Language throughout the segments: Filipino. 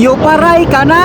Yuparay ka na!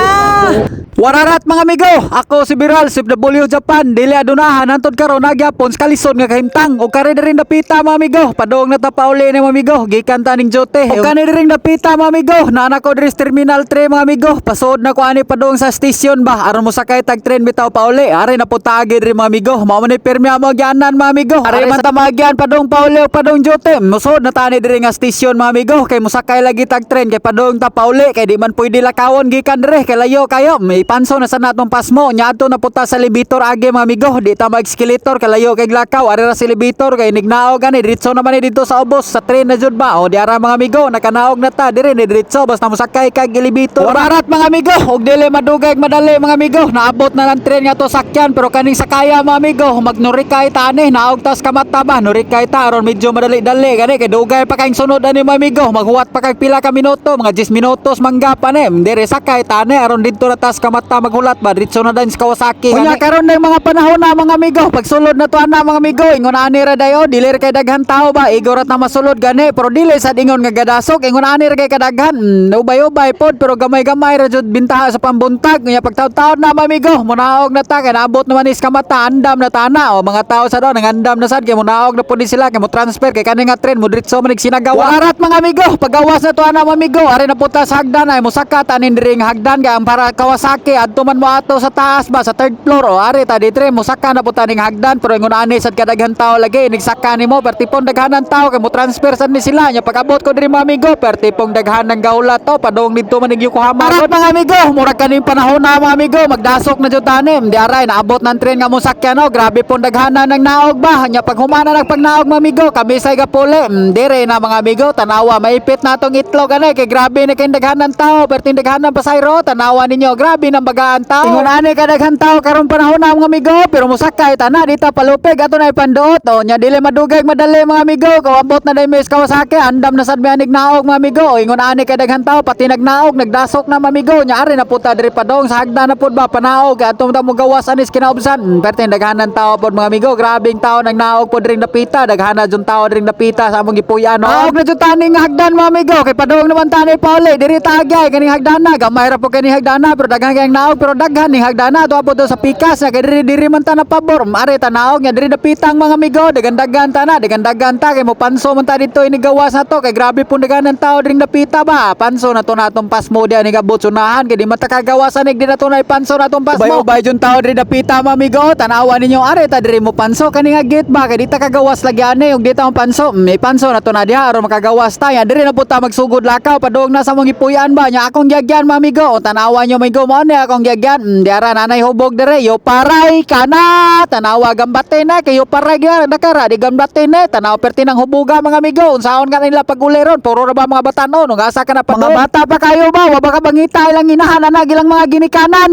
Wararat mga amigo, ako si Biral, si W Japan, dili adunahan, hantod karon nagyapon sa kalisod nga kahimtang, o kare na rin napita mga amigo, padong na tapauli ni mga amigo, gikan ta ning jote, o kani rin napita mga amigo, naanak ko diri Terminal 3 mga amigo, pasod na ko ani padong sa station ba, aron mo sakay tag train bitaw pauli, ari na putagi diri mga amigo, mao ni permi mo gyanan mga amigo, ari man ta magyan padong pauli o padong jote, musod na tani diri nga station mga amigo, kay musakay lagi tag train kay padong ta pauli, kay di man pwede lakawon gikan dire, kay layo kayo, may panso na sa natong pasmo, nyato na puta sa elevator agi mga amigo, di ta mag-escalator kalayo kay lakaw, ari ra sa elevator kay nignao gani diretso naman ni dito sa ubos sa train na jud ba, o di ara mga amigo, nakanaog na ta. Dire ni diretso basta musakay kag elevator. Wararat mga amigo, og dili madugay ug madali mga amigo, naabot na ng train nga to sakyan pero kaning sakaya mga amigo, magnurikay ta ani, naog tas kamata ba, nurikay ta. Aron medyo madali-dali gani kay dugay pa kayong sunod ani mga amigo, maghuwat pa kag pila ka minuto, mga 10 minutos manggapan eh, dire sakay ta ani aron dito na tas kamata maghulat ba, diretso na din sa Kawasaki. Kunya karon ng mga panahon na mga amigo, pagsulod na to ana mga amigo, ingon ani ra dayo, dili ra kay daghan tao ba, igorat na masulod gani, pero dili sad ingon nga gadasok, ingon ani ra kay kadaghan, mm, ubay-ubay pod pero gamay-gamay ra jud bintaha sa pambuntag, kunya pagtaw-taon na mga amigo, munaog na ta kay naabot naman is kamata, andam na tana, o mga tao sa daw nangandam na sad kay munaog na ni sila kay mo transfer kay kani nga tren. Mo diretso man sinagawa. Warat mga amigo, pagawas na to ana mga amigo, ari na puta sa hagdan ay musakat anin diri hagdan kay ang para Kawasaki adto man mo ato sa taas ba? Sa third floor o ari ta di tre musaka na puta ning hagdan pero ingon ani sad kadaghan tao lagi nigsaka nimo pertipon daghanan tao kay mo transfer sad ni sila nya pagabot ko diri mga amigo. Pertipong daghan ng gaula to padong dito man ning Yokohama. Marat mga amigo, murag kaning panahon na mga amigo, magdasok na jud tanim. Di aray naabot ng tren nga mo sakyan no, grabe pong daghanan ng naog ba. Nya pag humana ng pagnaog mga amigo, kami say gapuli. Mm, dire na mga amigo, tanawa maipit na tong itlog ani kay grabe na kay daghanan tao, perting daghanan pasayro, tanawa ninyo, grabe nang bagaan tao. Ingon ani ka daghan tao karon panahon na mga amigo, pero musakay tana dita palupig ato na ipanduot. O nya dili madugay madali mga amigo, kawabot na dai mes Kawasaki, andam na sad mianig naog mga amigo. Ingon ani kay daghan tao pati nagnaog, nagdasok na mga amigo, nya ari na puta diri padong sa hagdan na pud ba panaog kay atong mo gawas anis kinaubsan. Perting daghanan tao pod mga amigo, grabing tao nagnaog pod diri napita, daghana jud tao diri napita sa among gipuyan. No? na jud tani nga hagdan mga amigo, kay padong naman tani pauli diri tagay kaning hagdan na, gamay ra po kaning hagdan na pero daghan kayong naog pero daghan ning hagdan na to apod sa pikas na kay diri diri man ta na pabor. Ari ta naog nya diri napitang mga amigo, daghan daghan ta na, daghan daghan ta kay mo panso man ta dito inigawas na to kay grabe pun daghanan tao diri napita ba. Panso na to natong pasmo di ani gabot sunahan kay di man ta kagawasan ig di na to na ipanso natong pasmo. Ubay jud tao diri napita mga amigo, tanawa ninyo ari ta diri mo panso kani nga gate ba kay di ta kagawas lagi ani ug di ta panso. May panso na to na diha aron makagawas ta nya diri na puta magsugod lakaw padung na sa mong ipuyan ba nya akong gyagyan mga amigo. O, tanawa nyo amigo mo ni akong gyagyan. Mm, nanay hubog diri yo paray kana tanawa gambate na kay yo paray gyud nakara di gambate na tanawa perti ng hubuga mga amigo. Unsaon ka nila paguleron puro na ba mga batanon ug asa ka na pa mga bata pa kayo ba wa ba ka bangita ilang inahan na gilang mga ginikanan.